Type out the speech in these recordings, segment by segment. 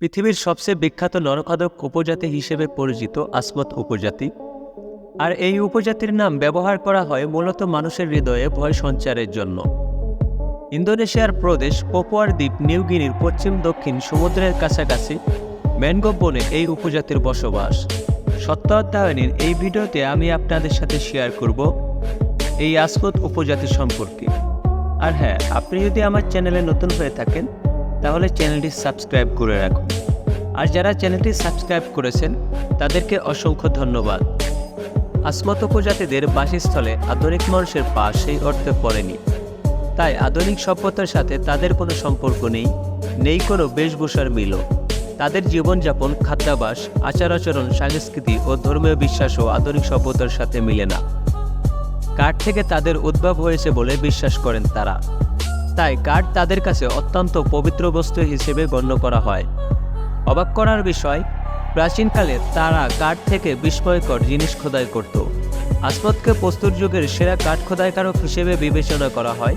পৃথিবীর সবচেয়ে বিখ্যাত নরখাদক উপজাতি হিসেবে পরিচিত আসমত উপজাতি। আর এই উপজাতির নাম ব্যবহার করা হয় মূলত মানুষের হৃদয়ে ভয় সঞ্চারের জন্য। ইন্দোনেশিয়ার প্রদেশ পপুয়ার দ্বীপ নিউগিনির পশ্চিম, দক্ষিণ, সমুদ্রের কাছাকাছি ম্যানগোভ বনে এই উপজাতির বসবাস। সত্য অধ্যয়নের এই ভিডিওতে আমি আপনাদের সাথে শেয়ার করব এই আসমত উপজাতি সম্পর্কে। আর হ্যাঁ আপনি যদি আমার চ্যানেলে নতুন হয়ে থাকেন তাহলে চ্যানেলটি সাবস্ক্রাইব করে রাখুন আর যারা চ্যানেলটি সাবস্ক্রাইব করেছেন, তাদেরকে অসংখ্য ধন্যবাদ। আসমত উপজাতিদের বাসস্থলে আধুনিক মানুষের পা সেই অর্থে পড়েনি। তাই আধুনিক সভ্যতার সাথে তাদের কোনো সম্পর্ক নেই নেই কোনো বেশভূষার মিলও। তাদের জীবনযাপন, খাদ্যাভাস আচার আচরণ সংস্কৃতি ও ধর্মীয় বিশ্বাসও আধুনিক সভ্যতার সাথে মিলে না। কাঠ থেকে তাদের উদ্ভব হয়েছে বলে বিশ্বাস করেন তারা। তাই কাঠ তাদের কাছে অত্যন্ত পবিত্র বস্তু হিসেবে গণ্য করা হয়। অবাক করার বিষয়, প্রাচীনকালে তারা কাঠ থেকে বিস্ময়কর জিনিস খোদাই করত। আসমতকে প্রস্তুর যুগের সেরা কাঠ খোদাইকারক হিসেবে বিবেচনা করা হয়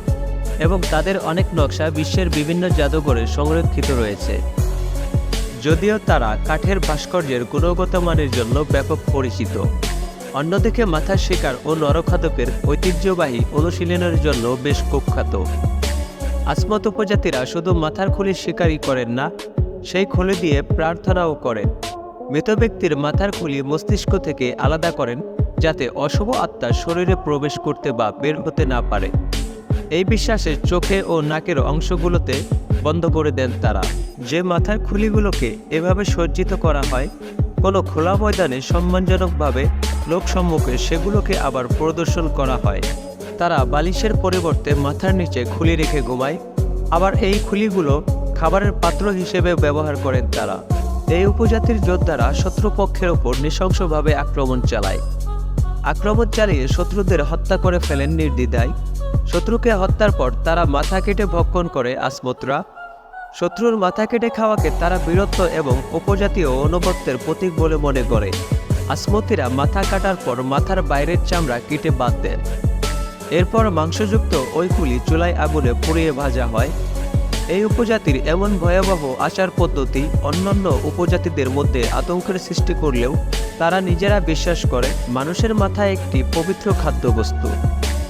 এবং তাদের অনেক নকশা বিশ্বের বিভিন্ন জাদুঘরে সংরক্ষিত রয়েছে। যদিও তারা কাঠের ভাস্কর্যের গুণগত মানের জন্য ব্যাপক পরিচিত। অন্যদিকে মাথার শিকার ও নরখাদকের ঐতিহ্যবাহী অনুশীলনের জন্য বেশ কুখ্যাত। আসমত উপজাতিরা শুধু মাথার খুলি শিকারই করেন না, সেই খুলি দিয়ে প্রার্থনাও করেন। মৃত ব্যক্তির মাথার খুলি মস্তিষ্ক থেকে আলাদা করেন, যাতে অশুভ আত্মা শরীরে প্রবেশ করতে বা বের হতে না পারে। এই বিশ্বাসে চোখে ও নাকের অংশগুলোতে বন্ধ করে দেন তারা। যে মাথার খুলিগুলোকে এভাবে সজ্জিত করা হয়, কোনো খোলা ময়দানে সম্মানজনকভাবে লোকসম্মুখে সেগুলোকে আবার প্রদর্শন করা হয়। তারা বালিশের পরিবর্তে মাথার নিচে খুলি রেখে ঘুমায়। আবার এই খুলিগুলো খাবারের পাত্র হিসেবে ব্যবহার করেন তারা। এই উপজাতির যোদ্ধারা শত্রুপক্ষের ওপর নৃশংসভাবে আক্রমণ চালায়। আক্রমণ চালিয়ে শত্রুদের হত্যা করে ফেলেন নির্দ্বিধায়। শত্রুকে হত্যার পর তারা মাথা কেটে ভক্ষণ করে আসমতরা শত্রুর মাথা কেটে খাওয়াকে তারা বীরত্ব এবং উপজাতীয় অনুবত্তের প্রতীক বলে মনে করে। আসমতিরা মাথা কাটার পর মাথার বাইরের চামড়া কেটে বাদ দেন। এরপর মাংসযুক্ত ওই কুলি চুলায় আগুনে পুড়িয়ে ভাজা হয়। এই উপজাতির এমন ভয়াবহ আচার পদ্ধতি অন্যান্য উপজাতিদের মধ্যে আতঙ্কের সৃষ্টি করলেও তারা নিজেরা বিশ্বাস করে, মানুষের মাথা একটি পবিত্র খাদ্যবস্তু।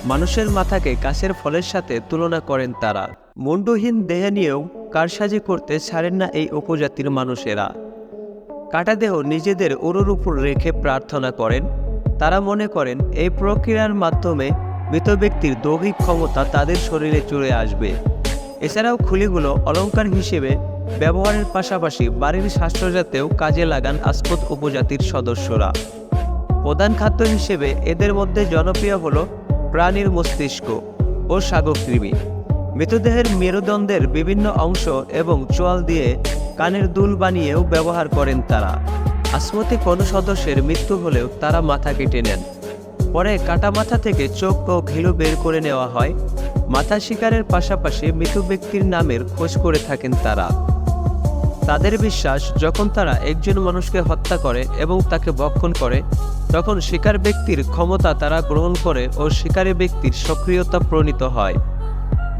মানুষের মাথাকে গাছের ফলের সাথে তুলনা করেন তারা। মুন্ডুহীন দেহে নিয়েও কারসাজি করতে ছাড়েন না এই উপজাতির মানুষেরা। কাটাদেহ নিজেদের উরুর উপর রেখে প্রার্থনা করেন। তারা মনে করেন, এই প্রক্রিয়ার মাধ্যমে মৃত ব্যক্তির দৈহিক ক্ষমতা তাদের শরীরে চলে আসবে। এছাড়াও খুলিগুলো অলঙ্কার হিসেবে ব্যবহারের পাশাপাশি বাড়ির স্বাস্থ্যজাতেও কাজে লাগান আসমত উপজাতির সদস্যরা। প্রধান খাদ্য হিসেবে এদের মধ্যে জনপ্রিয় হল প্রাণীর মস্তিষ্ক ও সাগকৃমি মৃতদেহের মেরুদণ্ডের বিভিন্ন অংশ এবং চোয়াল দিয়ে কানের দুল বানিয়েও ব্যবহার করেন তারা। আসমতি কোনো সদস্যের মৃত্যু হলেও তারা মাথা কেটে নেন পরে কাটা মাথা থেকে চোখ ও ঘিলু বের করে নেওয়া হয়। মাথা শিকারের পাশাপাশি মৃত ব্যক্তির নামের খোঁজ করে থাকেন তারা। তাদের বিশ্বাস, যখন তারা একজন মানুষকে হত্যা করে এবং তাকে ভক্ষণ করে, তখন শিকার ব্যক্তির ক্ষমতা তারা গ্রহণ করে ও শিকারী ব্যক্তির সক্রিয়তা প্রণীত হয়।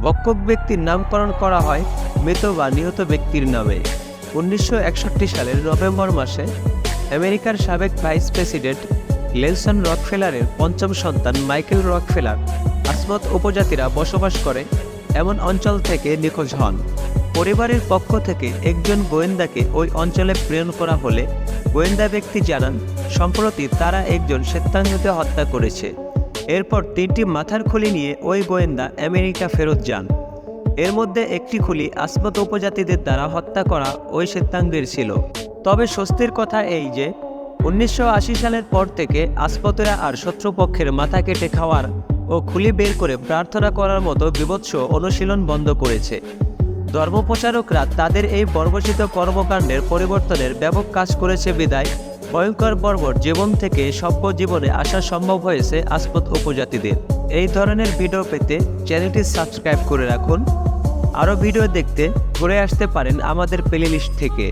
ভক্ষক ব্যক্তির নামকরণ করা হয় মৃত বা নিহত ব্যক্তির নামে। উনিশশো একষট্টি সালের নভেম্বর মাসে আমেরিকার সাবেক ভাইস প্রেসিডেন্ট লেলসন রকফেলারের পঞ্চম সন্তান মাইকেল রকফেলার আসমত উপজাতিরা বসবাস করে এমন অঞ্চল থেকে নিখোঁজ হন। পরিবারের পক্ষ থেকে একজন গোয়েন্দাকে ওই অঞ্চলে প্রেরণ করা হলে গোয়েন্দা ব্যক্তি জানান, সম্প্রতি তারা একজন শ্বেতাঙ্গকে হত্যা করেছে। এরপর তিনটি মাথার খুলি নিয়ে ওই গোয়েন্দা আমেরিকা ফেরত যান। এর মধ্যে একটি খুলি আসমত উপজাতিদের দ্বারা হত্যা করা ওই শ্বেতাঙ্গের ছিল। তবে স্বস্তির কথা এই যে উনিশশো আশি সালের পর থেকে আসমতরা আর শত্রুপক্ষের মাথা কেটে খাওয়ার ও খুলি বের করে প্রার্থনা করার মতো বিভৎস অনুশীলন বন্ধ করেছে। ধর্মপ্রচারকরা তাদের এই বর্বচিত কর্মকাণ্ডের পরিবর্তনের ব্যাপক কাজ করেছে বিদায়। ভয়ঙ্কর বর্বর জীবন থেকে সভ্য জীবনে আসা সম্ভব হয়েছে আসমত উপজাতিদের। এই ধরনের ভিডিও পেতে চ্যানেলটি সাবস্ক্রাইব করে রাখুন। আরও ভিডিও দেখতে ঘুরে আসতে পারেন আমাদের প্লেলিস্ট থেকে।